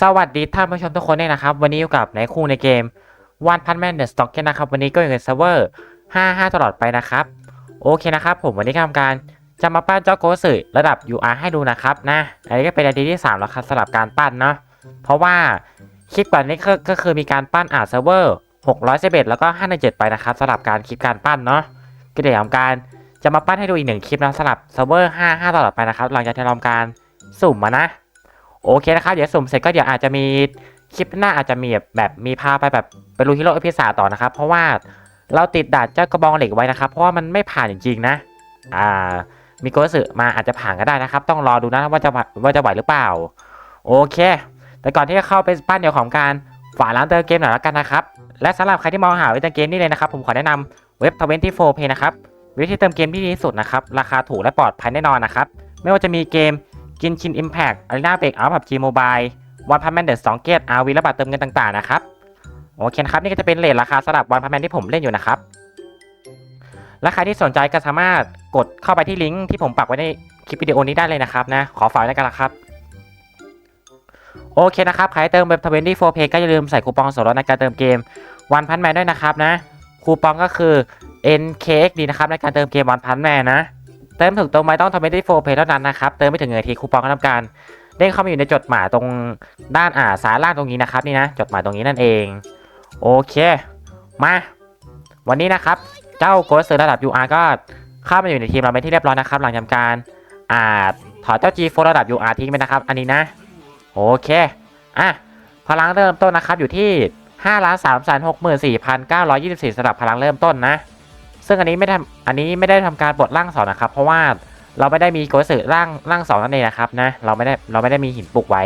สวัสดีท่านผู้ชมทุกคนด้วยนะครับ วันนี้อยู่กับในคู่ในเกม One Punch Man The Stock นนะครับ วันนี้ก็อยู่ในเซิร์ฟเวอร์ 55 ตลอดไปนะครับ โอเคนะครับ ผมวันนี้ทำการจะมาปั้นเจ้าโกสึระดับ UR ให้ดูนะครับนะอันนี้ก็เป็นนาทีที่ 3 แล้วครับสำหรับการปั้นเนาะเพราะว่าคลิปก่อนนี้ก็ก็คือมีการปั้นอ่าเซิร์ฟเวอร์611 แล้วก็ 517 ไปนะครับสำหรับการคลิปการปั้นเนาะก็เดี๋ยวทำการจะมาปั้นให้ดูอีกหนึ่งคลิปนะสำหรับเซิร์ฟเวอร์ 55 ตลอดไปนะครับหลังจากที่ทำการสุ่มมานะ โอเคนะครับเดี๋ยวสุ่มเสร็จก็เดี๋ยวอาจจะมีคลิปหน้าอาจจะมีแบบมีพาไปแบบไปรูฮิโร่อพิซาต่อนะครับ เพราะว่าเราติดด่านเจ้ากระบองเหล็กไว้นะครับ เพราะว่ามันไม่ผ่านจริงๆนะอ่ามีโกสึมาอาจจะผ่านก็ได้นะครับ ต้องรอดูนะว่าจะว่าจะไหวหรือเปล่า โอเค แต่ก่อนที่จะเข้าไปปั้นเดี๋ยวของการฝากร้านเติมเกมหน่อยแล้วกันนะครับและสำหรับใครที่มองหาเว็บเติมเกมนี่เลยนะครับ ผมขอแนะนำเว็บ 24 Pay นะครับเว็บที่เติมเกมที่ดีที่สุดนะครับ ราคาถูกและปลอดภัยแน่นอนนะครับ ไม่ว่าจะมีเกม กินชินอิมแพกอารีนาเบรกเอาท์ผับจีโมบายวันพันแมนเดอร์สองเกตอาร์วีและบัตรเติมเงินต่างๆนะครับโอเคนะครับนี่ก็จะเป็นเลทราคาสำหรับวันพันแมนที่ผมเล่นอยู่นะครับและใครที่สนใจก็สามารถกดเข้าไปที่ลิงก์ที่ผมปักไว้ในคลิปวิดีโอนี้ได้เลยนะครับนะขอฝากไว้แล้วกันนะครับ โอเคนะครับใครเติมเว็บ24 Pay ก็อย่าลืมใส่คูปองส่วนลดในการเติมเกมวันพันแมนด้วยนะครับนะคูปองก็คือ NKXD นะครับในการเติมเกมวันพันแมนนะ เติมถูกตรงไหมต้องทำเป็นที่โฟเพย์เท่านั้นนะครับ เติมไม่ถึงเงินทีคูปองก็ทำการเด้งเข้ามาอยู่ในจดหมายตรงด้านอ่าซ้ายล่างตรงนี้นะครับนี่นะจดหมายตรงนี้นั่นเอง โอเค มา วันนี้นะครับ เจ้าโกสเซอร์ระดับ UR ก็เข้ามาอยู่ในทีมเราเป็นที่เรียบร้อยนะครับ หลังจากการอ่าถอดเจ้า G4 ระดับ UR ทิ้งไปนะครับ อันนี้นะ โอเคอะพลังเริ่มต้นนะครับอยู่ที่5ล้าน3 6 4 9 2 4สำหรับพลังเริ่มต้นนะ ซึ่งอันนี้ไม่ทำอันนี้ไม่ได้ทำการบดร่างสองนะครับ เพราะว่าเราไม่ได้มีโกสึร่างร่างสองนั่นเองนะครับนะเราไม่ได้เราไม่ได้มีหินปลุกไว้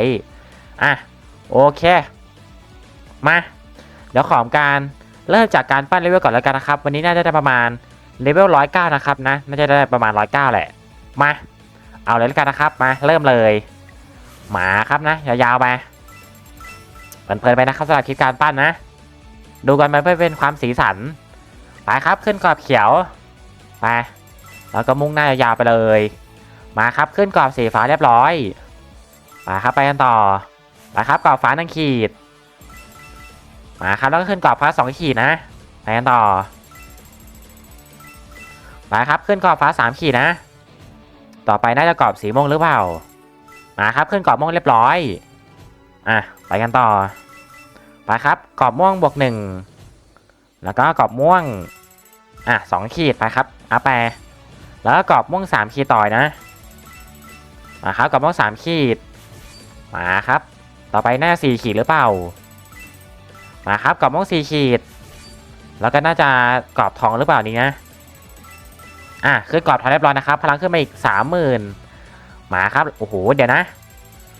อะโอเคมาเดี๋ยวขอการเริ่มจากการปั้นเลเวลก่อนแล้วกันนะครับ วันนี้น่าจะได้ประมาณเลเวลร้อยเก้านะครับนะน่าจะได้ประมาณร้อยเก้าแหละมาเอาเลยแล้วกันนะครับมาเริ่มเลยหมาครับนะยาวๆไปเพลินๆไปนะครับสำหรับคลิปการปั้นนะ ดูกันไปเพื่อเป็นความสีสัน ไปครับขึ้นกรอบเขียวไปแล้วก็มุ่งหน้ายาวไปเลย มาครับขึ้นกรอบสีฟ้าเรียบร้อยไปครับไปกันต่อไปครับกรอบฟ้าหนึ่งขีดมาครับแล้วก็ขึ้นกรอบฟ้าสองขีดนะไปกันต่อไปครับขึ้นกรอบฟ้าสามขีดนะ ต่อไปน่าจะกรอบสีม่วงหรือเปล่ามาครับขึ้นกรอบม่วงเรียบร้อยอะไปกันต่อไปครับกรอบม่วงบวกหนึ่งแล้วก็กรอบม่วง อะสองขีดไปครับอาแปรแล้วก็กรอบม่วงสามขีดต่อยนะ มาครับกรอบม่วงสามขีด มาครับ ต่อไปหน้าสี่ขีดหรือเปล่า มาครับกรอบม่วงสี่ขีด แล้วก็น่าจะกรอบทองหรือเปล่านี่นะอะขึ้นกรอบทองเรียบร้อยนะครับ พลังขึ้นมาอีกสามหมื่นมาครับ โอ้โห เดี๋ยวนะ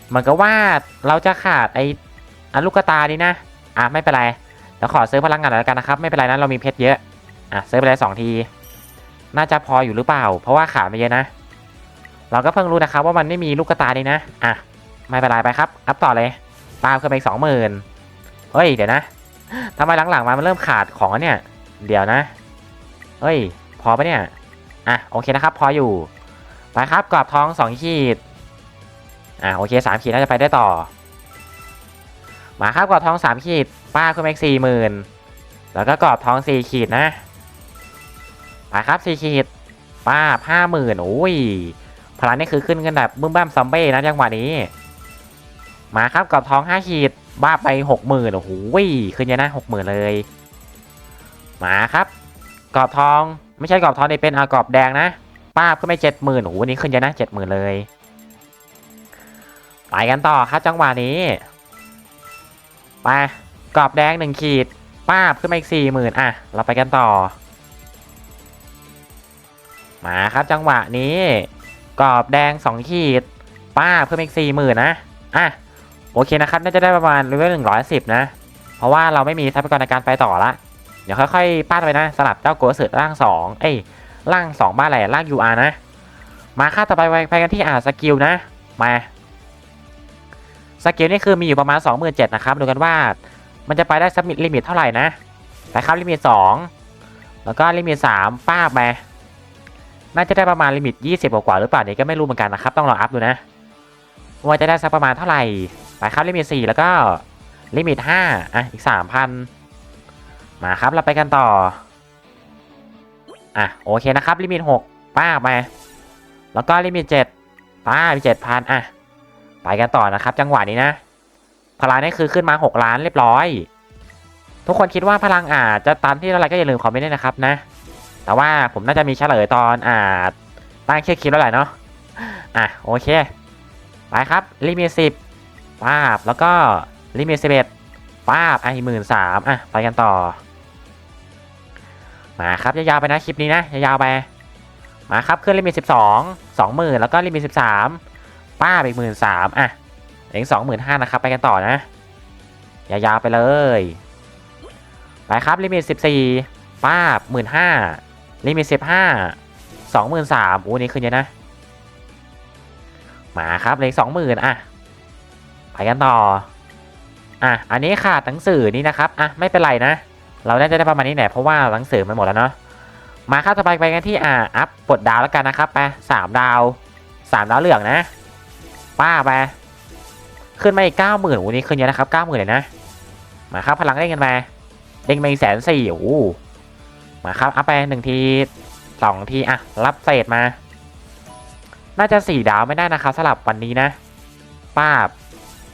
เหมือนกับว่าเราจะขาดไอ้อันลูกกระตานี่นะ อะไม่เป็นไร เดี๋ยวขอซื้อพลังงานหน่อยแล้วกันนะครับ ไม่เป็นไรนะ เรามีเพชรเยอะ อะเซื้อไปเลยสองที น่าจะพออยู่หรือเปล่า เพราะว่าขาดไปเยอะนะ เราก็เพิ่งรู้นะครับว่ามันไม่มีลูกกระตานี่นะ อะ ไม่เป็นไรไปครับ อัพต่อเลย ตามขึ้นไปอีกสองหมื่นเฮ้ย เดี๋ยวนะทำไมหลังๆมามันเริ่มขาดของเนี่ย เดี๋ยวนะ เฮ้ย พอปะเนี่ย อะ โอเคนะครับ พออยู่ ไปครับ กรอบทองสองขีด อะ โอเคสามขีดน่าจะไปได้ต่อ มาครับ กรอบทองสามขีด ป้าขึ้นมาอีกสี่หมื่นแล้วก็กรอบทองสี่ขีดนะ ครับสี่ขีดป้าห้าหมื่นโอ้ยพลังนี่คือขึ้นกันแบบบึ้มบ้ามซอมเบ้นะจังหวะนี้ มาครับกรอบทองห้าขีดบ้าไปหกหมื่นโอ้โหขึ้นเยอะนะหกหมื่นเลย มาครับกรอบทองไม่ใช่กรอบทองนี่เป็นอากรอบแดงนะ ป้าขึ้นไปเจ็ดหมื่นโอ้โหนี่ขึ้นเยอะนะเจ็ดหมื่นเลยไปกันต่อครับจังหวะนี้ไปกรอบแดงหนึ่งขีดป้าบขึ้นมาอีกสี่หมื่นอะ เราไปกันต่อ มาครับจังหวะนี้ กรอบแดงสองขีด ป้าบขึ้นมอีกสี่หมื่นนะ อะ โอเคนะครับ น่าจะได้ประมาณเลเวลหนึ่งร้อยสิบนะ เพราะว่าเราไม่มีทรัพยากรในการไปต่อละ เดี๋ยวค่อยๆ ป้าไปนะสลับเจ้าโกสึร่างสองเอ้ยร่างสองบ้านอะไรร่าง UR นะ มาค่าต่อไปไปกันที่อ่าสกิลนะ มาสกิลนี่คือมีอยู่ประมาณ 27,000นะครับ ดูกันว่ามันจะไปได้สักลิมิตเท่าไหร่นะ ไปครับลิมิต 2 แล้วก็ลิมิต 3 ป้าไป น่าจะได้ประมาณลิมิต 20 กว่าหรือเปล่าเนี่ยก็ไม่รู้เหมือนกันนะครับ ต้องรออัพดูนะว่าจะได้สักประมาณเท่าไหร่ไปครับลิมิตสี่แล้วก็ลิมิตห้าอะ อีกสามพันมาครับเราไปกันต่อ อะ โอเคนะครับ ลิมิตหกป้าไป แล้วก็ลิมิตเจ็ดป้าบเจ็ดพันอะ ไปกันต่อนะครับ จังหวะนี้นะ พลังนี่คือขึ้นมาหกล้านเรียบร้อย ทุกคนคิดว่าพลังอาจจะตันที่เท่าไหร่ก็อย่าลืมคอมเมนต์ด้วยนะครับนะ แต่ว่าผมน่าจะมีเฉลยตอนอ่าตั้งชื่อคลิปแล้วแหละเนาะอะโอเคไปครับลิมิตสิบป้าบแล้วก็ลิมิตสิบเอ็ดป้าบอะหมื่นสามอะไปกันต่อ มาครับยาวๆไปนะคลิปนี้นะยาวๆไปมาครับขึ้นลิมิตสิบสองสองหมื่นแล้วก็ลิมิตสิบสามป้าบอีกหมื่นสามอะอีกสองหมื่นห้านะครับไปกันต่อนะยาวๆไปเลย ไปครับลิมิตสิบสี่ป้าบหมื่นห้า ลิมิตสิบห้าสองหมื่นสามอู้นี่ขึ้นเยอะนะ มาครับเลขสองหมื่นอะ ไปกันต่อ อะ อันนี้ขาดหนังสือนี่นะครับ อะ ไม่เป็นไรนะ เราน่าจะได้ประมาณนี้แหละเพราะว่าหนังสือมันหมดแล้วเนาะ มาครับต่อไปไปกันที่อ่าอัพปดดาวแล้วกันนะครับไปสามดาวสามดาวเหลืองนะ ป้าไป ขึ้นมาอีกเก้าหมื่นอู้นี่ขึ้นเยอะนะครับเก้าหมื่นเลยนะ มาครับพลังเด้งกันไปเด้งมาอีกแสนสี่โอ้ มาครับอัพไปหนึ่งทีสองทีอะรับเศษมา น่าจะสี่ดาวไม่ได้นะครับสำหรับวันนี้นะป้าบ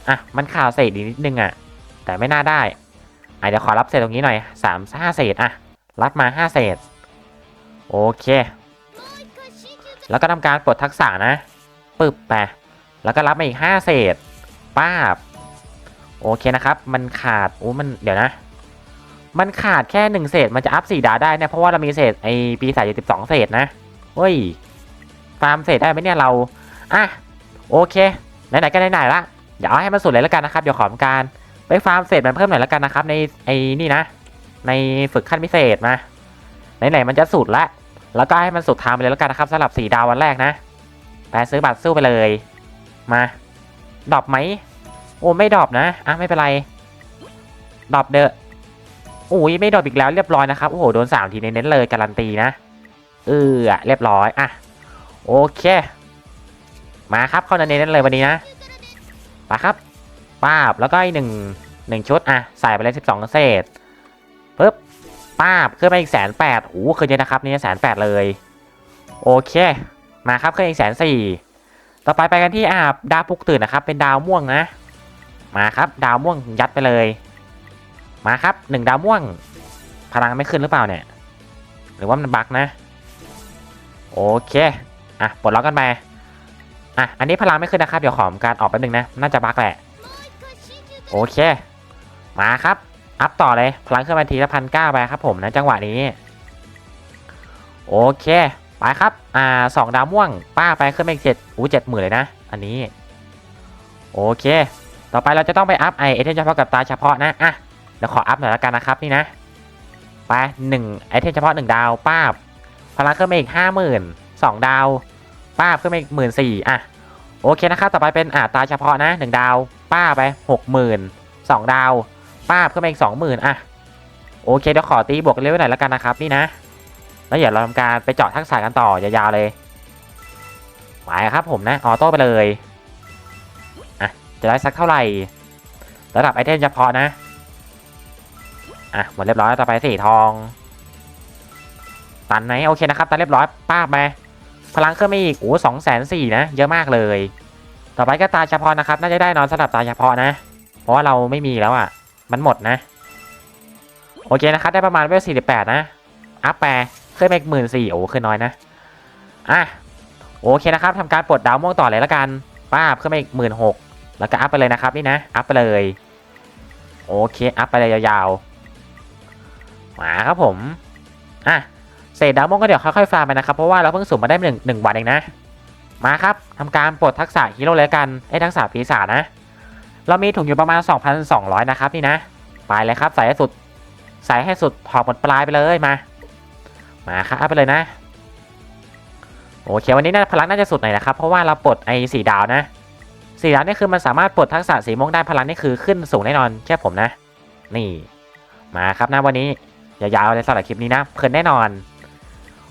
อะมันขาดเศษอีกนิดนึงอะ แต่ไม่น่าได้อะเดี๋ยวขอรับเศษตรงนี้หน่อยสามห้าเศษอะรับมาห้าเศษ โอเค แล้วก็ทำการปลดทักษะนะปึบไปแล้วก็รับมาอีกห้าเศษป้าบโอเคนะครับ มันขาดโอ้มันเดี๋ยวนะ มันขาดแค่หนึ่งเศษมันจะอัพสี่ดาวได้เนี่ยเพราะว่าเรามีเศษไอปีศาจยู่สิบสองเศษนะเฮ้ยฟาร์มเสร็จได้ไหมเนี่ยเราอะโอเคไหนๆก็ไหนๆละเดี๋ยวเอาให้มันสุดเลยแล้วกันนะครับเดี๋ยวขอทำการไปฟาร์มเสร็จมันเพิ่มหน่อยแล้วกันนะครับ ในไอ้นี่นะ ในฝึกขั้นพิเศษมาไหนๆมันจะสุดละแล้วก็ให้มันสุดทางไปเลยแล้วกันนะครับสำหรับสี่ดาววันแรกนะไปซื้อบัตรสู้ไปเลย มาดรอปไหมโอ้ไม่ดรอปนะอะไม่เป็นไรดรอปเดอะ อ้ยไม่ดรอปอีกแล้วเรียบร้อยนะครับ โอ้โห โดนสามทีเน้นๆเลยการันตีนะ เออเรียบร้อย อะ โอเค มาครับเข้าเน้นๆเลยวันนี้นะมาครับป้าบแล้วก็อีกหนึ่งหนึ่งชุด อะ ใส่ไปเลยสิบสองเศษปึ๊บป้าบขึ้นไปอีกแสนแปดโอ้คืนนี้นะครับนี่แสนแปดเลย โอเค มาครับขึ้นอีกแสนสี่ต่อไปไปกันที่อ่าดาวปุกตื่นนะครับ เป็นดาวม่วงนะ มาครับ ดาวม่วงยัดไปเลย มาครับหนึ่งดาวม่วง พลังไม่ขึ้นหรือเปล่าเนี่ย หรือว่ามันบั๊กนะ โอเคอะปลดล็อกกันไปอะอันนี้พลังไม่ขึ้นนะครับ เดี๋ยวขอมการออกแป๊บนึงนะ น่าจะบั๊กแหละ โอเค มาครับ อัพต่อเลย พลังขึ้นมาทีละพันเก้าไปครับผมนะจังหวะนี้ โอเค ไปครับ อ่าสองดาวม่วง ป้าไปขึ้นไปอีกเจ็ดอู้เจ็ดหมื่นเลยนะ อันนี้ โอเค ต่อไปเราจะต้องไปอัพไอเอเทมเฉพาะกับตาเฉพาะนะ อะ เดี๋ยวขออัพหน่อยละกันนะครับนี่นะไปหนึ่งไอเทมเฉพาะหนึ่งดาวป้าบพลังขึ้นมาอีกห้าหมื่นสองดาวป้าบขึ้นมาอีกหมื่นสี่อะโอเคนะครับต่อไปเป็นอ่าตาเฉพาะนะหนึ่งดาวป้าไปหกหมื่นสองดาวป้าบขึ้นมาอีกสองหมื่นอะโอเคเดี๋ยวขอตีบวกเร็วหน่อยแล้วกันนะครับนี่นะแล้วเดี๋ยวเราทำการไปเจาะทักษะกันต่อยาวๆเลยไปครับผมนะออโต้ไปเลยอะจะได้สักเท่าไหร่ระดับไอเทมเฉพาะนะ อะหมดเรียบร้อยต่อไปสีทอง ตันไหมโอเคนะครับตันเรียบร้อยป้าบไปพลังเครื่องไม่อีกโอ้สองแสนสี่นะ เยอะมากเลย ต่อไปก็ตาเฉพาะนะครับ น่าจะได้นอนสำหรับตาเฉพาะนะ เพราะว่าเราไม่มีแล้วอะ มันหมดนะ โอเคนะครับ ได้ประมาณเวลสี่สิบแปดนะ อัพแปรเคยไปหมื่นสี่โอ้ขึ้นน้อยนะ อะ โอเคนะครับทำการปลดดาวม่วงต่อเลยละกัน ป้าบขึ้นไปอีกหมื่นหกแล้วก็อัพไปเลยนะครับนี่นะ อัพไปเลย โอเค อัพไปเลยยาวๆ มาครับผมอะเศษดาวมงก็เดี๋ยวค่อยๆฟาร์มไปนะครับ เพราะว่าเราเพิ่งสุ่มมาได้หนึ่งหนึ่งวันเองนะ มาครับทำการปลดทักษะฮีโร่เลยกันไอ้ทักษะปีศาจนะ เรามีถุงอยู่ประมาณ 2,200 นะครับนี่นะ ไปเลยครับใส่ให้สุดใส่ให้สุดถอดหมดปลายไปเลยมา มาครับไปเลยนะโอเควันนี้น่าพลังน่าจะสุดหน่อยนะครับเพราะว่าเราปลดไอ้สีดาวนะสีดาวนี่คือมันสามารถปลดทักษะสีม่วงได้พลังนี่คือขึ้นสูงแน่นอนเชื่อผมนะ นี่ มาครับนะวันนี้ ยาวๆเลยสำหรับคลิปนี้นะเพลินแน่นอน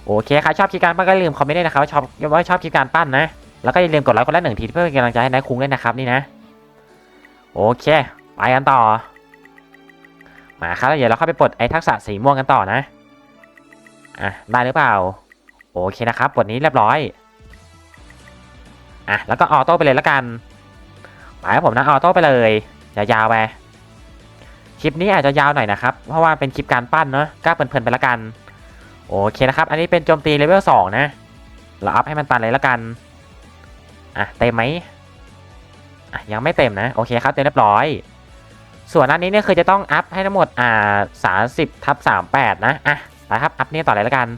โอเคใครชอบคลิปการปั้นก็อย่าลืมคอมเมนต์ด้วยนะครับว่าชอบว่าชอบคลิปการปั้นนะ แล้วก็อย่าลืมกดไลค์กดไลค์หนึ่งทีเพื่อเป็นกำลังใจให้นายคุ้งด้วยนะครับนี่นะ โอเค ไปกันต่อ มาครับเดี๋ยวเราเข้าไปปลดไอ้ทักษะสีม่วงกันต่อนะ อะได้หรือเปล่า โอเคนะครับปลดนี้เรียบร้อย อะแล้วก็ออโต้ไปเลยแล้วกัน ไปครับผมนะออโต้ไปเลยยาวๆไป คลิปนี้อาจจะยาวหน่อยนะครับ เพราะว่าเป็นคลิปการปั้นเนาะก็เพลินๆไปละกัน โอเคนะครับ อันนี้เป็นโจมตีเลเวลสองนะ เราอัพให้มันตันเลยละกัน อะเต็มไหมอะยังไม่เต็มนะ โอเคครับ เต็มเรียบร้อย ส่วนอันนี้เนี่ยคือจะต้องอัพให้ทั้งหมดอ่าสามสิบทับสามแปดนะ อะไปครับ อัพนี่ต่อเลยละกัน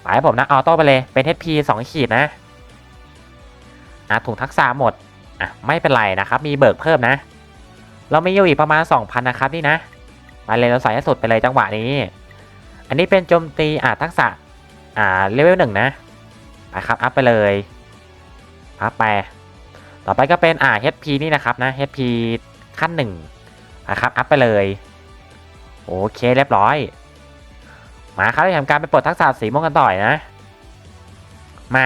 ไปให้ผมนะออโต้ไปเลย เป็น HP สองขีดนะอะถุงทักษะหมด อะไม่เป็นไรนะครับ มีเบิกเพิ่มนะ เรามีอยู่อีกประมาณ 2,000 นะครับนี่นะไปเลยเราใส่ให้สุดไปเลยจังหวะนี้ อันนี้เป็นโจมตีอาทักษะอ่าเลเวลหนึ่งนะไปครับอัพไปเลยอัพไป ต่อไปก็เป็นอ่า HP นี่นะครับนะ HP ขั้นหนึ่งนะครับอัพไปเลยโอเคเรียบร้อยมาครับเราทำการไปปลดทักษะสีม่วงกันต่อยนะ มา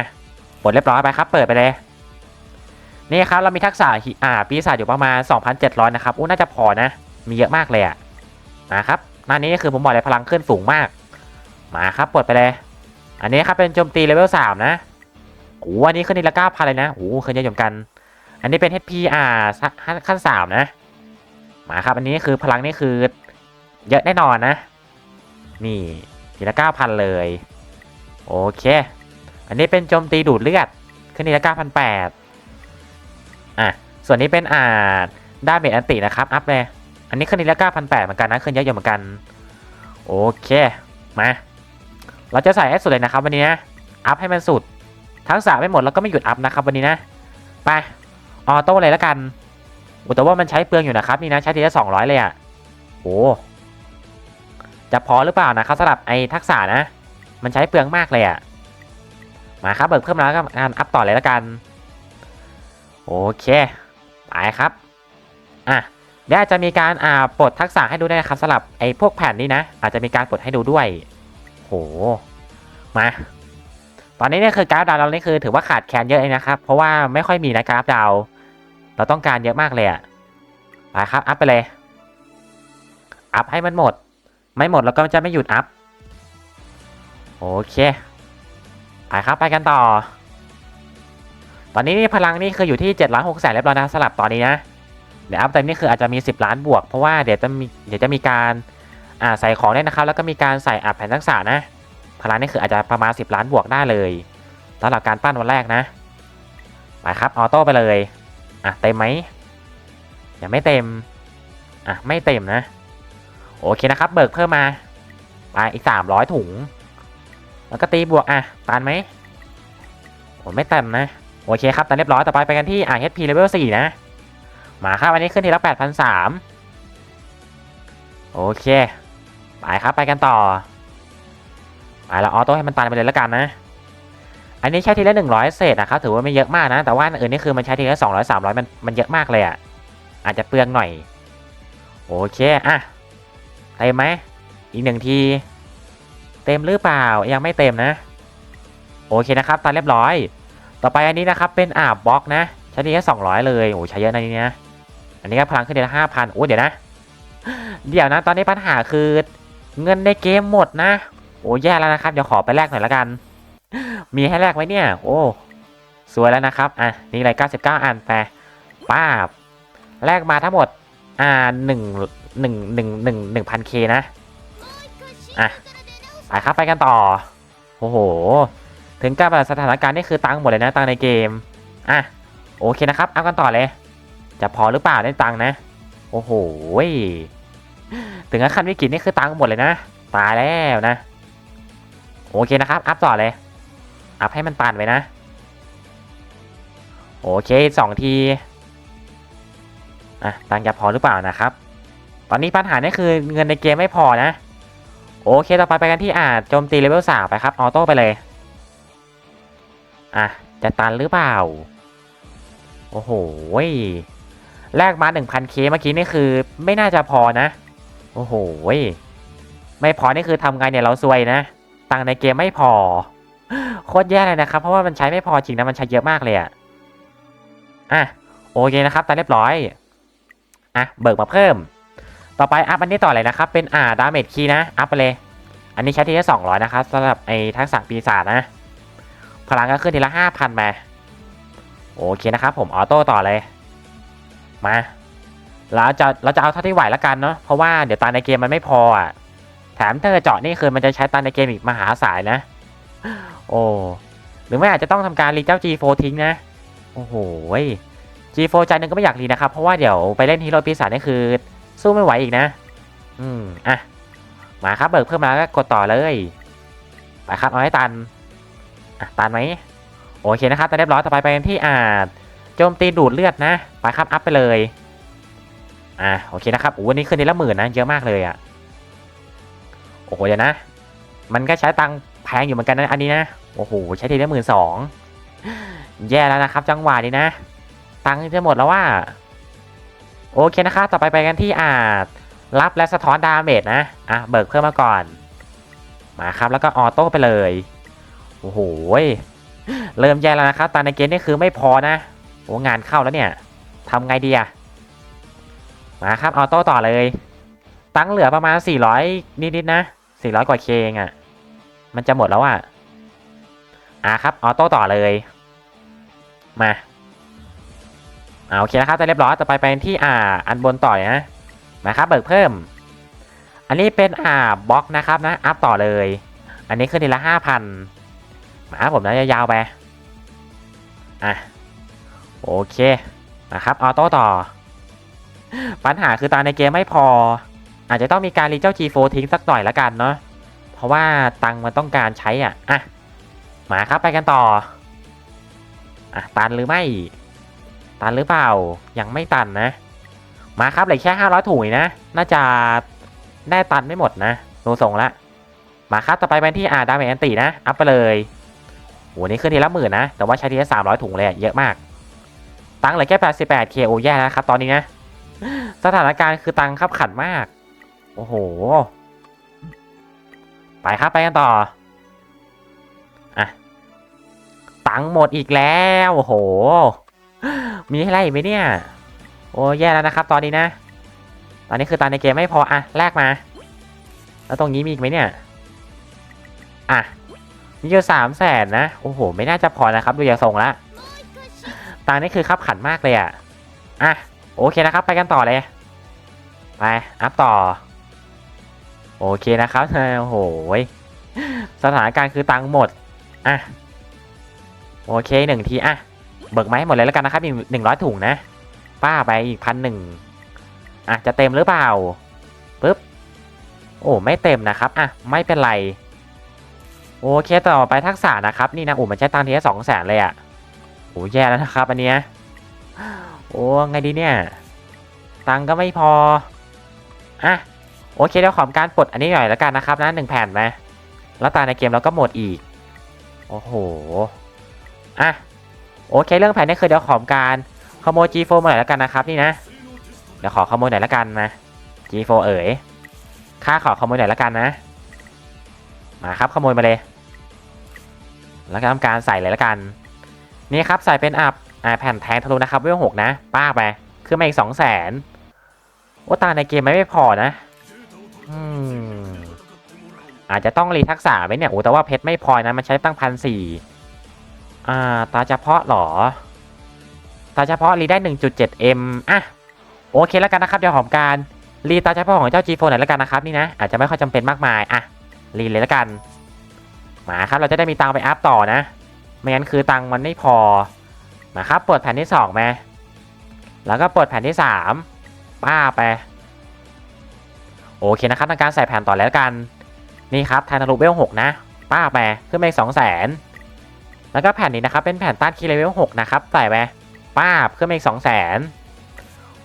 ปลดเรียบร้อยไปครับ เปิดไปเลย นี่ครับเรามีทักษะหิอ่าปีศาจอยู่ประมาณ 2,700 นะครับอู้น่าจะพอนะ มีเยอะมากเลยอะนะครับหน้านี้คือผมบอกเลยพลังขึ้นสูงมาก มาครับปลดไปเลย อันนี้ครับเป็นโจมตีเลเวล3นะโอ้อันนี้ขึ้นทีละ9,000เลยนะโอ้ขึ้นเยอะเหมือนกัน อันนี้เป็น HP อ่าขั้น3นะ มาครับอันนี้คือพลังนี่คือเยอะแน่นอนนะ นี่ทีละ9,000เลย โอเค อันนี้เป็นโจมตีดูดเลือด ขึ้นทีละ9,800 อะส่วนนี้เป็นอ่าด้าเมจอันตินะครับอัพเลยอันนี้ขึ้นทีละ9,800เหมือนกันนะขึ้นเยอะอยู่เหมือนกัน โอเคมาเราจะใส่ให้สุดเลยนะครับวันนี้นะอัพให้มันสุด ทั้งสามไม่หมดแล้วก็ไม่หยุดอัพนะครับวันนี้นะไปออโต้เลยแล้วกันอ้แต่ว่ามันใช้เปลืองอยู่นะครับนี่นะใช้ทีละ200เลยอะโอ้จะพอหรือเปล่านะครับสำหรับไอ้ทักษะนะ มันใช้เปลืองมากเลยอะมาครับเบิกเพิ่มแล้วก็งานอัพต่อเลยแล้วกัน โอเคไปครับอะเดี๋ยวอาจจะมีการอ่าปลดทักษะให้ดูด้วยนะครับสำหรับไอ้พวกแผ่นนี้นะ อาจจะมีการปลดให้ดูด้วย โห มา ตอนนี้เนี่ยคือกราฟดาวเรานี่คือถือว่าขาดแคลนเยอะเลยนะครับ เพราะว่าไม่ค่อยมีนะกราฟดาวเราต้องการเยอะมากเลยอะไปครับอัพไปเลย อัพให้มันหมด ไม่หมดเราก็จะไม่หยุดอัพ โอเค ไปครับไปกันต่อ ตอนนี้นี่พลังนี่คืออยู่ที่7ล้าน6แสนเรียบร้อยนะสลับตอนนี้นะเดี๋ยวอัพเต็มนี่คืออาจจะมี 10 ล้านบวก เพราะว่าเดี๋ยวจะมีเดี๋ยวจะมีการอ่าใส่ของได้นะครับ แล้วก็มีการใส่อัพแผ่นทักษะนะพลังนี่คืออาจจะประมาณ 10 ล้านบวกได้เลยสำหรับการปั้นวันแรกนะไปครับออโต้ไปเลยอะเต็มไหมยังไม่เต็มอะไม่เต็มนะ โอเคนะครับ เบิกเพิ่มมาไปอีก 300 ถุง แล้วก็ตีบวกอะตันไหมผมไม่เต็มนะ โอเคครับตันเรียบร้อยต่อไปไปกันที่ RHP level 4 นะ มาครับอันนี้ขึ้นทีละ8,003โอเค ไปครับไปกันต่อไปแล้วออโต้ให้มันตันไปเลยแล้วกันนะ อันนี้ใช้ทีละ100 เศษนะครับถือว่าไม่เยอะมากนะ แต่ว่าอันอื่นนี่คือมันใช้ทีละ200 300 มันมันเยอะมากเลยอะ อาจจะเปลืองหน่อย โอเคอะเต็มไหมอีกหนึ่งที เต็มหรือเปล่ายังไม่เต็มนะ โอเคนะครับตันเรียบร้อย ต่อไปอันนี้นะครับเป็นอาบบล็อกนะใช้ทีแค่200เลยโอ้ใช้เยอะนะนี่นะอันนี้ก็พลังขึ้นเดือนละห้าพันโอ้เดี๋ยวนะ เดี๋ยวนะตอนนี้ปัญหาคือเงินในเกมหมดนะ โอ้แย่แล้วนะครับเดี๋ยวขอไปแลกหน่อยละกัน มีให้แลกไหมเนี่ย โอ้สวยแล้วนะครับอะนี่เลย99 อันไปป้าบแลกมาทั้งหมดอ่าหนึ่งหนึ่งหนึ่งหนึ่งหนึ่งพันเคนะอะไปครับไปกันต่อโอ้โห ถึงกับสถานการณ์นี่คือตังค์หมดเลยนะตังค์ในเกม อะโอเคนะครับเอากันต่อเลย จะพอหรือเปล่าได้ตังค์นะ โอ้โหถึงขั้นวิกฤตนี่คือตังค์หมดเลยนะ ตายแล้วนะ โอเคนะครับ อัพต่อเลย อัพให้มันตันไปนะ โอเคสองทีอะตังค์จะพอหรือเปล่านะครับ ตอนนี้ปัญหานี่คือเงินในเกมไม่พอนะ โอเค ต่อไปไปกันที่อ่าโจมตีเลเวลสามไปครับ ออโต้ไปเลย อะ จะตันหรือเปล่า โอ้โหแลกมา 1,000k เมื่อกี้นี่คือ ไม่น่าจะพอนะ โอ้โหไม่พอนี่คือทำไงเนี่ยเราซวยนะตังในเกมไม่พอ โคตรแย่เลยนะครับ เพราะว่ามันใช้ไม่พอจริงนะมันใช้เยอะมากเลยอะอะโอเคนะครับตันเรียบร้อยอะเบิกมาเพิ่ม ต่อไปอัพอันนี้ต่อเลยนะครับ เป็นอ่าดาเมจคีนะอัพไปเลย อันนี้ใช้ทีละสองร้อยนะครับสำหรับไอ้ทักษะปีศาจนะ พลังก็ขึ้นทีละห้าพันมา โอเคนะครับผมออโต้ต่อเลย มาเราจะเราจะเอาเท่าที่ไหวแล้วกันเนาะเพราะว่าเดี๋ยวตาในเกมมันไม่พออะแถมถ้าเกิดเจาะนี่คือมันจะใช้ตาในเกมอีกมหาศาลนะ โอ้หรือไม่อาจจะต้องทำการรีเจ้า G4 ทิ้งนะ โอ้โห G4 ใจหนึ่งก็ไม่อยากรีนะครับ เพราะว่าเดี๋ยวไปเล่นฮีโร่ปีศาจนี่คือ สู้ไม่ไหวอีกนะ อืม อะ มาครับเบิกเพิ่มมาแล้วก็กดต่อเลย ไปครับเอาให้ตัน อะตันไหมโอเคนะครับแต่เรียบร้อยต่อไปไปกันที่อาจโจมตีดูดเลือดนะ ไปครับอัพไปเลยอะโอเคนะครับโอ้วันนี้ขึ้นทีละหมื่นนะเยอะมากเลยอะโอ้โหเดี๋ยวนะ มันก็ใช้ตังค์แพงอยู่เหมือนกันนะอันนี้นะโอ้โหใช้ทีละหมื่นสองแย่แล้วนะครับ จังหวะนี้นะ ตังค์จะหมดแล้วว่า โอเคนะครับต่อไปไปกันที่อาจรับและสะท้อนดาเมจนะอะเบิกเพิ่มมาก่อนมาครับแล้วก็ออโต้ไปเลย โอ้โหเริ่มแย่แล้วนะครับตาในเกมนี่คือไม่พอนะโอ้งานเข้าแล้วเนี่ยทำไงดีอะมาครับออโต้ต่อเลย ตังค์เหลือประมาณ 400 นิดๆนะ 400 กว่าเคงอะมันจะหมดแล้วอะอะครับออโต้ต่อเลย มาอ่าโอเคนะครับจะเรียบร้อยต่อไปเป็นที่อ่าอันบนต่อยนะนะครับเบิกเพิ่ม อันนี้เป็นอ่าบล็อกนะครับนะอัพต่อเลย อันนี้ขึ้นทีละห้าพัน มาผมนะยาวๆไป อะ โอเคนะครับออโต้ต่อ ปัญหาคือตอนในเกมไม่พอ อาจจะต้องมีการรีเจ้า G4 ทิ้งสักหน่อยละกันเนาะเพราะว่าตังมันต้องการใช้อะ อะ มาครับไปกันต่อ อะ ตันหรือไม่ ตันหรือเปล่า ยังไม่ตันนะ มาครับเหลือแค่ 500 ถุงเองนะ น่าจะได้ตันไม่หมดนะดูทรงละ มาครับต่อไปเป็นที่อาดาเมแอนตินะ อัพไปเลย โหนี่ขึ้นทีละหมื่นนะ แต่ว่าใช้ทีละ300ถุงเลยเยอะมาก ตังค์เหลือแค่88 k โอแย่แล้วนะครับ ตอนนี้นะ สถานการณ์คือตังค์ขับขันมาก โอ้โห ไปครับไปกันต่อ อะ ตังหมดอีกแล้ว โอ้โห มีให้ไล่อีกไหมเนี่ย โอ้แย่แล้วนะครับ ตอนนี้นะ ตอนนี้คือตอนในเกมไม่พอ อะ แลกมา แล้วตรงนี้มีอีกไหมเนี่ย อะ มีอยู่สามแสนนะ โอ้โห ไม่น่าจะพอนะครับ ดูอย่างทรงละตอนนี้คือขับขันมากเลยอะอะ โอเคนะครับ ไปกันต่อเลย ไป อัพต่อ โอเคนะครับ โอ้โห สถานการณ์คือตังหมด อะ โอเคหนึ่งที อะ เบิกไม้หมดเลยแล้วกันนะครับ อีกหนึ่งร้อยถุงนะ ป้าไปอีกพันหนึ่งอะ จะเต็มหรือเปล่าปึ๊บ โอ้ ไม่เต็มนะครับ อะ ไม่เป็นไร อเคต่อไปทักษะนะครับ นี่นะโอ้มันใช้ตังค์ทีละสองแสนเลยอะ่ะโอ้แย่แล้วนะครับ อันเนี้ยโอ้ไงดีเนี่ย ตังก็ไม่พออะโอเคเดี๋ยวขอการปลดอันนี้หน่อยแล้วกันนะครับนะหนึ่งแผ่นไหมแล้วตาในเกมเราก็หมดอีก โอ้โหอะโอเคเรื่องแผ่นนี้คือเดี๋ยวขอการขโมย G4 มาหน่อยแล้วกันนะครับนี่นะ เดี๋ยวขอขโมยหน่อยแล้วกันนะ G4 เอ๋ยค่าขอขโมยหน่อยแล้วกันนะ มาครับขโมยมาเลย แล้วก็ทำการใส่เลยล้วกัน นี่ครับใส่เป็นอับอ่าแผ่นแทงทะลุนะครับเวลหกนะป้าไปขึ้นมาอีกสองแสนโอ้ตาในเกมไม่ไม่พอนะอืมอาจจะต้องรีทักษะไหมเนี่ยโอ้แต่ว่าเพชรไม่พอนะมันใช้ตั้งพันสี่อ่าตาเฉพาะหรอ ตาเฉพาะรีได้ 1.7m อะโอเคแล้วกันนะครับเดี๋ยวหอมการรีตาเฉพาะของเจ้า G4 หน่อยแล้วกันนะครับนี่นะอาจจะไม่ค่อยจำเป็นมากมายอะรีเลยแล้วกัน มาครับเราจะได้มีตังไปอัพต่อนะ ไม่งั้นคือตังมันไม่พอมาครับเปิดแผ่นที่2มาแล้วก็เปิดแผ่นที่ 3 ป้าไป โอเคนะครับทำการใส่แผ่นต่อแล้วกัน นี่ครับแทนทะลุเวล6นะ ป้าไปขึ้นมาอีกสองแสนแล้วก็แผ่นนี้นะครับเป็นแผ่นต้านคีย์เลเวล6นะครับใส่ไปป้าบขึ้นมาอีกสองแสน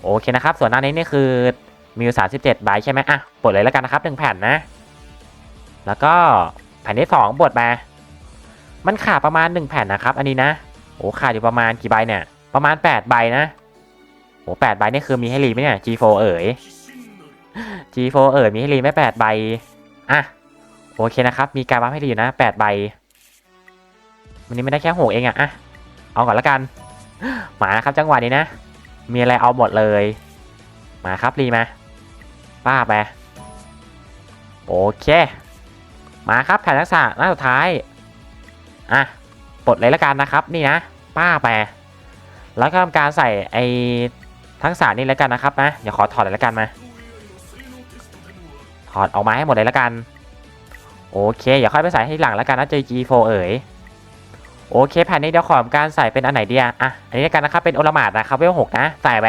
โอเคนะครับ ส่วนหน้านี้นี่คือมีอยู่37ใบใช่ไหมอะปลดเลยแล้วกันนะครับหนึ่งแผ่นนะ แล้วก็ แผ่นที่สองบดมา มันขาดประมาณ 1 แผ่นนะครับ อันนี้นะโอ้ขาดอยู่ประมาณกี่ใบเนี่ย ประมาณ 8 ใบนะโอ้แปดใบนี่คือมีให้รีไหมเนี่ย G4 เอ๋ย G4 เอ๋ยมีให้รีไหมแปดใบ อะ โอเคนะครับ มีการบัฟให้รีอยู่นะแปดใบ วันนี้ไม่ได้แค่หกเองอะอะ เอาก่อนละกัน มานะครับจังหวะนี้นะ มีอะไรเอาหมดเลย มาครับรีมา ป้าไป โอเค มาครับแผ่นทักษะหน้าสุดท้ายอะปลดเลยละกันนะครับ นี่นะ ป้าไปแล้วก็ทำการใส่ไอ้ทักษะนี่แล้วกันนะครับนะเดี๋ยวขอถอดเลยละกันมาถอดออกมาให้หมดเลยละกัน โอเคอย่าค่อยไปใส่ให้หลังแล้วกันนะ JG4 เอ๋ยโอเคแผ่นนี้เดี๋ยวขอทำการใส่เป็นอันไหนเดีอะอะอันนี้ล้วกันนะครับเป็นโอลมาดนะครับเวลหกนะใส่ไป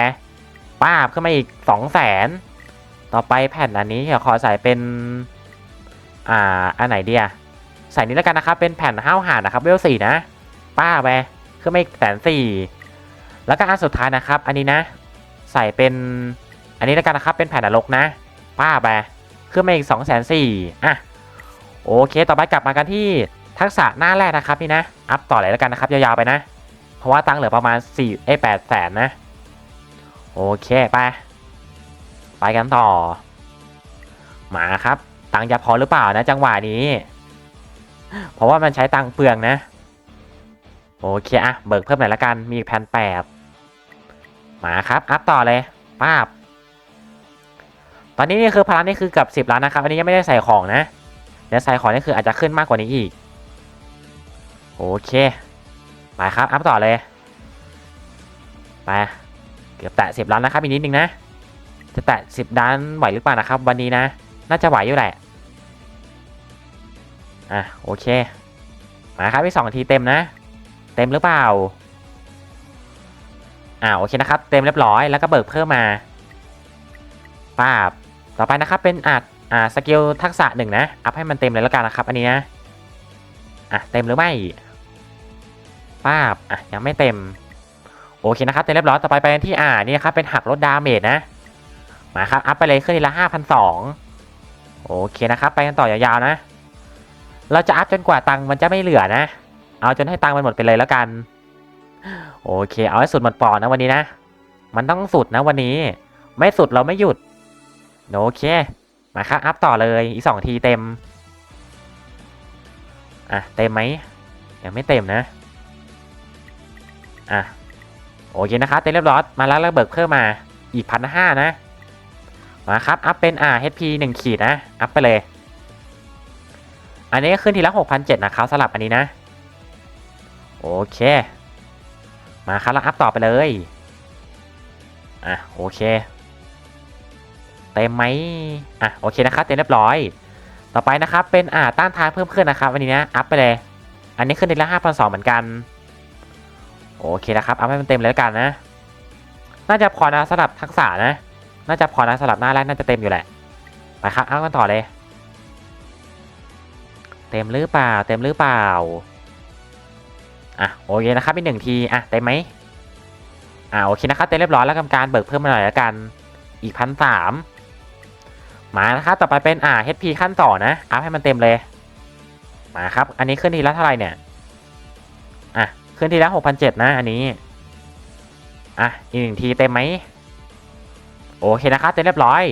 ป้าบขึ้นมาอีกสองแสนต่อไปแผ่นอันนี้เดี๋ยวขอใส่เป็น อ่า อันไหนเดีอะใส่นี้แล้วกันนะครับ เป็นแผ่นห้าวหาดนะครับเวลสี่นะ ป้าไปขึ้นมาอีกแสนสี่แล้วก็อันสุดท้ายนะครับ อันนี้นะ ใส่เป็น อันนี้แล้วกันนะครับ เป็นแผ่นนรกนะ ป้าไปขึ้นมาอีก2 4 0 0 0อะ โอเค ต่อไปกลับมากันที่ทักษะหน้าแรกนะครับนี่นะ อัพต่อเลยแล้วกันนะครับ ยาวๆไปนะ เพราะว่าตังเหลือประมาณ4เอ้8แสนนะ โอเค ไป ไปกันต่อ มาครับ ตังค์จะพอหรือเปล่านะจังหวะนี้ เพราะว่ามันใช้ตังค์เปลืองนะ โอเคอะเบิกเพิ่มหน่อยละกันมีแผ่นแปดมาครับ อัพต่อเลยป้าบ ตอนนี้นี่คือพลังนี่คือเกับ 10 ล้านนะครับ อันนี้ยังไม่ได้ใส่ของนะเดี๋ยวใส่ของนี่คืออาจจะขึ้นมากกว่านี้อีก โอเคไปครับ อัพต่อเลย ไป เกือบแตะ10 ล้านนะครับอีกนิดนึงนะ จะแตะ10ล้านไหวหรือเปล่านะครับ วันนี้นะ น่าจะไหวอยู่แหละ อะโอเค มาครับอีกสองทีเต็มนะ เต็มหรือเปล่าอ่าโอเคนะครับ เต็มเรียบร้อยแล้วก็เบิกเพิ่มมาป้าบต่อไปนะครับเป็นอาจอ่าสกิลทักษะหนึ่งนะ อัพให้มันเต็มเลยแล้วกันนะครับ อันนี้นะอะเต็มหรือไม่ป้าบอะยังไม่เต็ม โอเคนะครับ เต็มเรียบร้อยต่อไปไปที่อ่านี่นะครับเป็นหักลดดาเมจนะมาครับอัพไปเลยขึ้นทีละห้าพันสองโอเคนะครับ ไปกันต่อยาวๆนะ เราจะอัพจนกว่าตังค์มันจะไม่เหลือนะ เอาจนให้ตังค์มันหมดไปเลยแล้วกัน โอเค เอาให้สุดหมดปอนะวันนี้นะ มันต้องสุดนะวันนี้ ไม่สุดเราไม่หยุด โอเค มาครับอัพต่อเลยอีกสองทีเต็ม อะเต็มไหมยังไม่เต็มนะ อะโอเคนะครับเต็มเรียบร้อยมาแล้วแล้วเบิกเพิ่มมาอีกพันห้านะ มาครับอัพเป็นอ่า HP หนึ่งขีดนะ อัพไปเลย อันนี้ก็ขึ้นทีละหกพันเจ็ดนะครับสลับอันนี้นะ โอเค มาครับแล้วอัพต่อไปเลย อะโอเค เต็มไหมอะโอเคนะครับเต็มเรียบร้อย ต่อไปนะครับเป็นอ่าต้านทานเพิ่มขึ้นนะครับวันนี้นะอัพไปเลย อันนี้ขึ้นทีละห้าพันสองเหมือนกัน โอเคนะครับอัพให้มันเต็มเลยแล้วกันนะ น่าจะพอนะสำหรับทักษะนะ น่าจะพอนะสำหรับหน้าแรกน่าจะเต็มอยู่แหละ ไปครับเอากันต่อเลย เต็มหรือเปล่า เต็มหรือเปล่า อะโอเคนะครับอีกหนึ่งที อะเต็มไหมอะโอเคนะครับเต็มเรียบร้อยแล้วกรรมการเบิกเพิ่มมาหน่อยแล้วกัน อีกพันสามมานะครับต่อไปเป็นอ่า HP ขั้นต่อนะอัพให้มันเต็มเลย มาครับ อันนี้ขึ้นทีละเท่าไหร่เนี่ยอะขึ้นทีละหกพันเจ็ดนะ อันนี้อะอีกหนึ่งทีเต็มไหมโอเคนะครับเต็มเรียบร้อย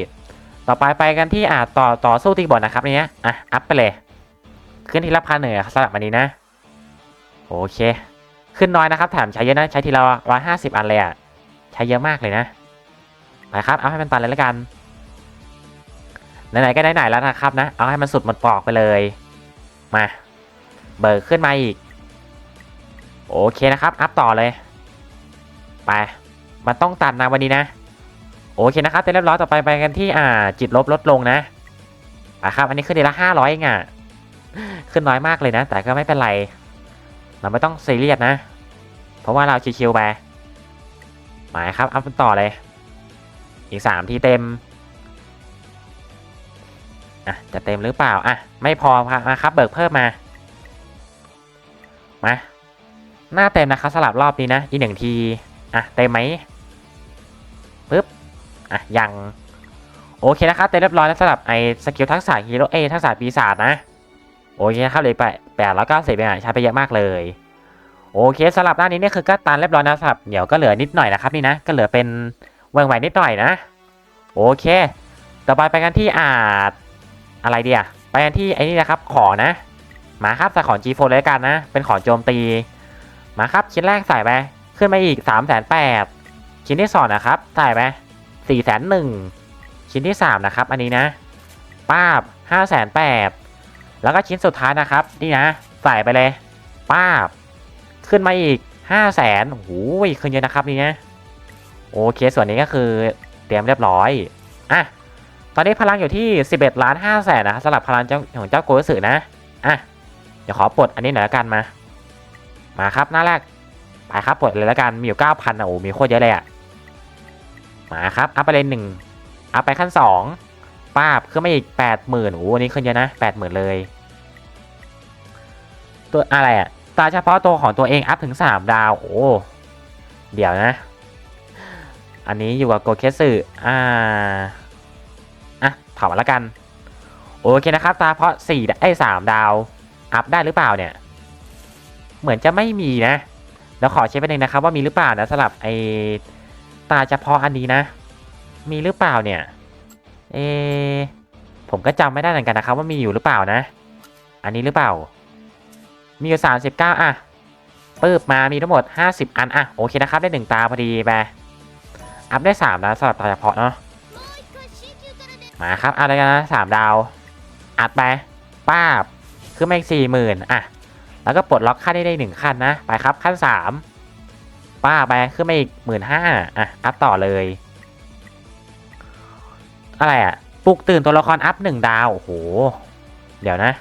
ต่อไปไปกันที่อ่าต่อต่อสู้ตีบอลนะครับอันเนี้ยอะอัพไปเลย ขึ้นทีละพันเหนือสำหรับอันนี้นะ โอเค ขึ้นน้อยนะครับแถมใช้เยอะนะ ใช้ทีละร้อยห้าสิบอันเลยอะใช้เยอะมากเลยนะ ไปครับ เอาให้มันตันเลยแล้วกัน ไหนๆก็ไหนๆแล้วนะครับนะ เอาให้มันสุดหมดปอกไปเลย มา เบิกขึ้นมาอีก โอเคนะครับ อัพต่อเลย ไป มันต้องตัดนะวันนี้นะ โอเคนะครับเสร็จเรียบร้อยต่อไปไปกันที่อ่าจิตลบลดลงนะอะครับ อันนี้ขึ้นทีละห้าร้อยเองอะ ขึ้นน้อยมากเลยนะ แต่ก็ไม่เป็นไร เราไม่ต้องซีเรียสนะ เพราะว่าเราชิวๆไปหมายครับ อัพต่อเลย อีกสามทีเต็ม อะ จะเต็มหรือเปล่า อะ ไม่พอมาครับ เบิกเพิ่มมา มา หน้าเต็มนะครับสลับรอบนี้นะ อีกหนึ่งที อะ เต็มไหมปึ๊บ อะ ยัง โอเคนะครับ เต็มเรียบร้อยแล้วสำหรับไอ้สกิลทักษะฮีโร่เอทักษะปีศาจนะ โอเคครับเลยไปแปดแล้วก็เสียไปใช้ไปเยอะมากเลย โอเคสำหรับด้านนี้เนี่ยคือก็ตันเรียบร้อยนะสำหรับเดี๋ยวก็เหลือนิดหน่อยนะครับนี่นะก็เหลือเป็นเวงไหวนิดหน่อยนะ โอเค ต่อไปไปกันที่อาจอะไรเดียไปกันที่ไอ้นี่นะครับของนะมาครับใส่ของ G4 เลยกันนะ เป็นของโจมตี มาครับชิ้นแรกใส่ไปขึ้นมาอีก3ามแสนแปดชิ้นที่สองนะครับใส่ไปสี่แสนหนึ่งชิ้นที่สามนะครับ อันนี้นะป้าบห้าแสนแปด แล้วก็ชิ้นสุดท้ายนะครับ นี่นะ ใส่ไปเลยป้าบ ขึ้นมาอีกห้าแสนโอ้โหขึ้นเยอะนะครับนี่นะโอเคส่วนนี้ก็คือเตรียมเรียบร้อยอะตอนนี้พลังอยู่ที่ 11ล้าน5แสนนะสำหรับพลังเจ้าของเจ้าโกสึนะอะเดี๋ยวขอปลดอันนี้หน่อยละกันมา มาครับหน้าแรกไปครับปลดเลยละกันมีอยู่9,000นะโอ้มีโคตรเยอะเลยอะมาครับอัพไปเลยหนึ่งอัพไปขั้น2 ป้าบขึ้นมาอีก80,000โอ้อันนี้ขึ้นเยอะนะ80,000เลย ตัวอะไรอะตาเฉพาะตัวของตัวเองอัพถึง3ดาวโอ้เดี๋ยวนะ อันนี้อยู่กับโกเคสึอ่าอะถามมาแล้วกัน โอเคนะครับ ตาเพาะสี่ไอ้สามดาว อัพได้หรือเปล่าเนี่ย เหมือนจะไม่มีนะเดี๋ยวขอเช็คไปหนึ่งนะครับว่ามีหรือเปล่านะสำหรับไอ้ตาเฉพาะอันนี้นะ มีหรือเปล่าเนี่ย เอผมก็จำไม่ได้เหมือนกันนะครับ ว่ามีอยู่หรือเปล่านะ อันนี้หรือเปล่า มีอยู่สามสิบเก้าอะปึ๊บมามีทั้งหมดห้าสิบอันอะโอเคนะครับได้หนึ่งตาพอดีไปอัพได้สามนะสำหรับตาเฉพาะเนาะมาครับอะไรกันนะสามดาว อัดไปป้าบขึ้นมาอีกสี่หมื่นอะ แล้วก็ปลดล็อกขั้นได้ได้หนึ่งขั้นนะ ไปครับขั้นสามป้าไปขึ้นมาอีกหมื่นห้าอะอัพต่อเลย อะไรอะปลุกตื่นตัวละครอัพหนึ่งดาว โอ้โห เดี๋ยวนะ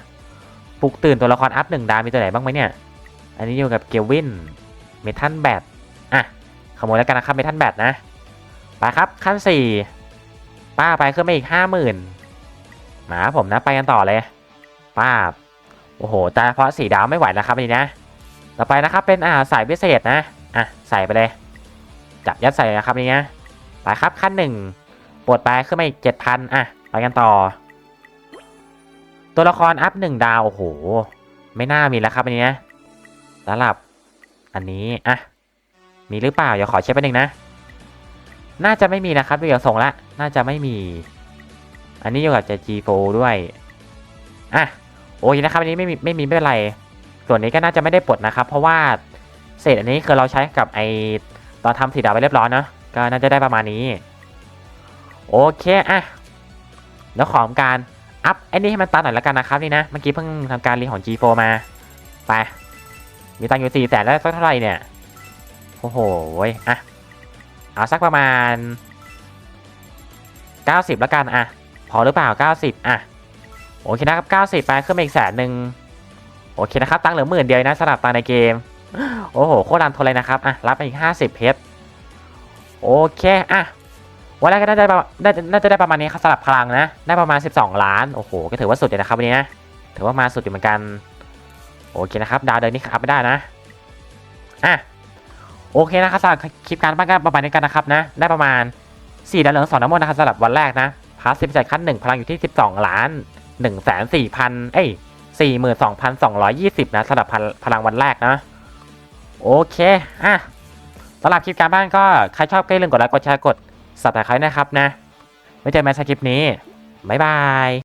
ปลุกตื่นตัวละครอัพหนึ่งดาวมีตัวไหนบ้างไหมเนี่ย อันนี้อยู่กับเกลวิน เมทัลแบทอะ ขโมยแล้วกันนะครับเมทัลแบทนะ ไปครับขั้นสี่ป้าไปขึ้นมาอีกห้าหมื่นมาผมนะไปกันต่อเลย ป้าบ โอ้โหแต่เพราะสีดาวไม่ไหวแล้วครับนนี้นะ ต่อไปนะครับเป็นอ่าสายพิเศษนะ อะ ใส่ไปเลย จับยัดใส่นะครับนี่นะ ไปครับขั้นหนึ่ง ปลดไปขึ้นมาอีกเจ็ดพันอะ ไปกันต่อ ตัวละครอัพหนึ่งดาว โอ้โห ไม่น่ามีแล้วครับอันนี้นะสำหรับ อันนี้ อะ มีหรือเปล่า เดี๋ยวขอเช็คไปหนึ่งนะ น่าจะไม่มีนะครับเดูอย่างส่งละ น่าจะไม่มี อันนี้อยู่กับจะ G4 ด้วย อะ โอเคนะครับ อันนี้ไม่มีไม่มีไม่เป็นไร ส่วนนี้ก็น่าจะไม่ได้ปลดนะครับ เพราะว่าเศษอันนี้คือเราใช้กับไอตอนทำสีดาวไปเรียบร้อยเนาะก็น่าจะได้ประมาณนี้ โอเคอะแล้วของการอัพไอ้นี่ให้มันตันหน่อยแล้วกันนะครับนี่นะเมื่อกี้เพิ่งทำการรีของ G4 มาไปมีตังอยู่สี่แสนแล้วสักเท่าไหร่เนี่ยโอ้โหอะเอาสักประมาณ 90 แล้วกันอะพอหรือเปล่า 90อะโอเคนะครับ 90 ไปขึ้นมาอีกแสนหนึ่งโอเคนะครับตังเหลือหมื่นเดียวนะสำหรับตังในเกม โอ้โหโคตรรันทนเลยนะครับอะรับไปอีก 50 เพชรโอเคอะ วันแรกก็น่าจะได้ประน่าจะน่าจะได้ประมาณนี้ครับสำหรับพลังนะ ได้ประมาณ 12 ล้าน โอ้โห ก็ถือว่าสุดเลยนะครับวันนี้นะ ถือว่ามาสุดอยู่เหมือนกัน โอเคนะครับ ดาวเดินนี่อัพไม่ได้นะ อะ โอเคนะครับสำหรับคลิปการบ้านก็ประมาณนี้กันนะครับนะ ได้ประมาณ 4ดาวเหลือง2น้ำมันนะครับสำหรับวันแรกนะพาสซีฟจากขั้น 1 พลังอยู่ที่ 12 ล้าน1 4 0 0 0เอ้ย42,220 นะสำหรับพลพลังวันแรกนะ โอเค อะสำหรับคลิปการบ้านก็ใครชอบก็อย่าลืมกดไลค์ กดแชร์ กด subscribe นะครับนะ ไว้เจอกันใหม่ในคลิปนี้ บ๊ายบาย